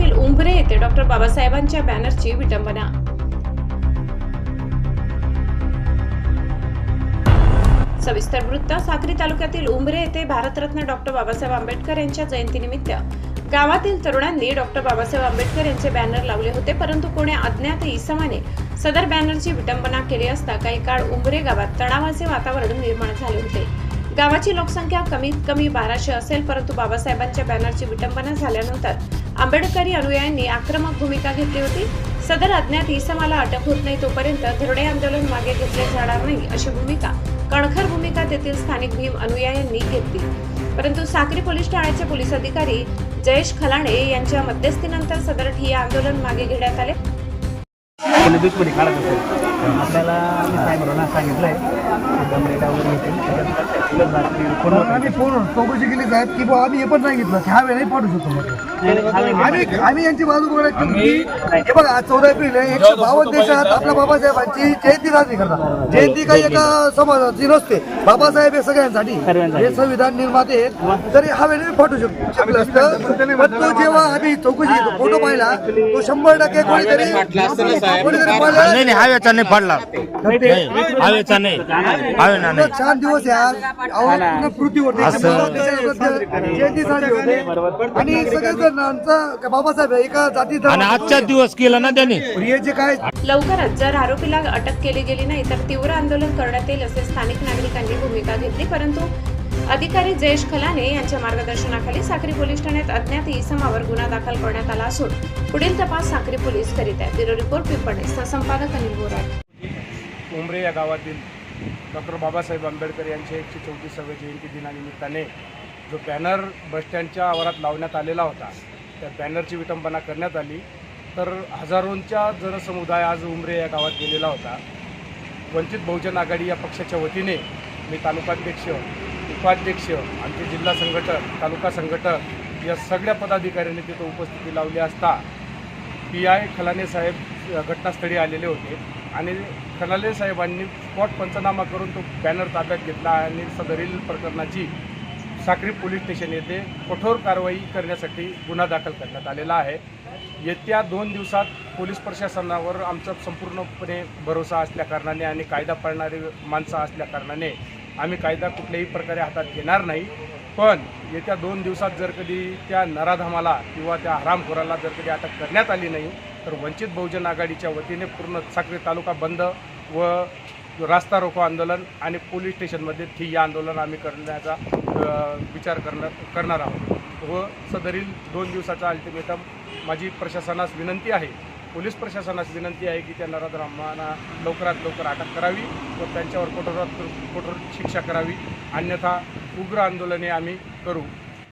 Doctor बाबासाहेबांच्या बॅनरची विटंबना सविस्तर वृत्त साक्री तालुक्यातील उंबरे येथे भारतरत्न डॉक्टर बाबासाहेब आंबेडकर यांच्या जयंतीनिमित्त. गावातील तरुणांनी डॉक्टर बाबासाहेब आंबेडकर यांचे बॅनर लावले होते परंतु कोणी अज्ञात इसमाने सदर बॅनरची विटंबना केली असता काही काळ उंबरे गावात तणावाचे वातावरण निर्माण झाले होते. गावाची लोकसंख्या कमीत कमी बाराशे असेल परंतु बाबासाहेबांच्या बॅनरची विटंबना झाल्यानंतर आंबेडकरी अनुयायांनी आक्रमक भूमिका घेतली होती. सदर अज्ञात इसमाला अटक होत नाही तोपर्यंत धरणे आंदोलन मागे घेतले जाणार नाही अशी भूमिका कणखर भूमिका तेथील स्थानिक भीम अनुयायांनी घेतली. परंतु साक्री पोलीस ठाण्याचे पोलीस अधिकारी जयेश खलाणे यांच्या मध्यस्थीनंतर सदर ठिय्या आंदोलन मागे घेण्यात आले. आपल्याला आम्ही साहेबांना त्याच्यात रात्री फोन चौकशी केली साहेब की आम्ही हे पण सांगितलं की हा वेळ नाही पाठवू शकतो. आम्ही आम्ही यांची बाजू बघायला की हे बघा आज चौदा एप्रिल आहे एकशे बावन्न देशात आपल्या बाबासाहेबांची जयंती साजरी करतात. जयंती काही एका समाजाची नसते. बाबासाहेब हे सगळ्यांसाठी. हे संविधान निर्माते आहेत. तरी हा वेळ नाही पाठवू शकतो. शकलं असतं. पण तो जेव्हा आम्ही चौकशी फोटो पाहिला तो शंभर टक्के कोणीतरी कोणीतरी पाहिलं नाही नाही हवेचा नाही पडला. हवेचा नाही हवेना नाही छान दिवस आहे आज अहो, पूर्ण पृथ्वीवरती असं- जयंती साजरी होते. आणि बाबासाहेब एका जाती आणि आजचाच दिवस केला ना त्यांनी. हे जे काय लवकरच जर आरोपीला अटक केली गेली नाही तर तीव्र आंदोलन करण्यात येईल असे स्थानिक नागरिकांनी भूमिका घेतली परंतु अधिकारी जयेश खलाने यांच्या मार्गदर्शनाखाली साक्री पोलीस ठाण्यात अज्ञात इसमावर गुन्हा दाखल करण्यात आला असून पुढील तपास साक्री पोलीस करीत आहे ब्युरो रिपोर्ट पिंपणे. संपादक अनिल बोराट उमरे या गावातील डॉक्टर बाबासाहेब आंबेडकर यांच्या एकशे चौतीसाव्या जयंती दिनानिमित्ताने जो बॅनर बसस्टँडच्या आवारात लावण्यात आलेला होता त्या बॅनरची विटंबना करण्यात आली. तर हजारोंच्या जनसमुदाय आज उमरे या गावात गेलेला होता. वंचित बहुजन आघाडी या पक्षाच्या वतीने मी तालुकाध्यक्ष उपाध्यक्ष आमचे जिल्हा संघटक तालुका संघटक या सगळ्या पदाधिकाऱ्यांनी तिथं उपस्थिती लावली असता पी आय खलाने साहेब घटनास्थळी आलेले होते. आणि खलाने साहेबांनी स्पॉट पंचनामा करून तो बॅनर ताब्यात घेतला आणि सदरील प्रकरणाची साक्री पोलीस स्टेशन येथे कठोर कारवाई करण्यासाठी गुन्हा दाखल करण्यात आलेला आहे. येत्या दोन दिवसात पोलीस प्रशासनावर आमचा संपूर्णपणे भरोसा असल्याकारणाने आणि कायदा पाळणारी माणसं असल्याकारणाने आम्ही कायदा कुठल्याही प्रकारे हातात घेणार नाही. पण येत्या दोन दिवसात जर कधी त्या नराधामाला किंवा त्या हरामखोराला जर कधी अटक करण्यात आली नाही तर वंचित बहुजन आघाडीच्या वतीने पूर्ण साक्री तालुका बंद व रास्ता रोको आंदोलन आणि पोलीस स्टेशनमध्ये ठिय्या आंदोलन आम्ही करण्याचा विचार करणार करणार आहोत. व सदरील दोन दिवसाचा अल्टिमेटम माझी प्रशासनास विनंती आहे. पोलीस प्रशासनास विनंती आहे की त्या रामांना लवकरात लवकर अटक करावी व त्यांच्यावर कठोरात कठोर शिक्षा करावी. अन्यथा उग्र आंदोलने आम्ही करू.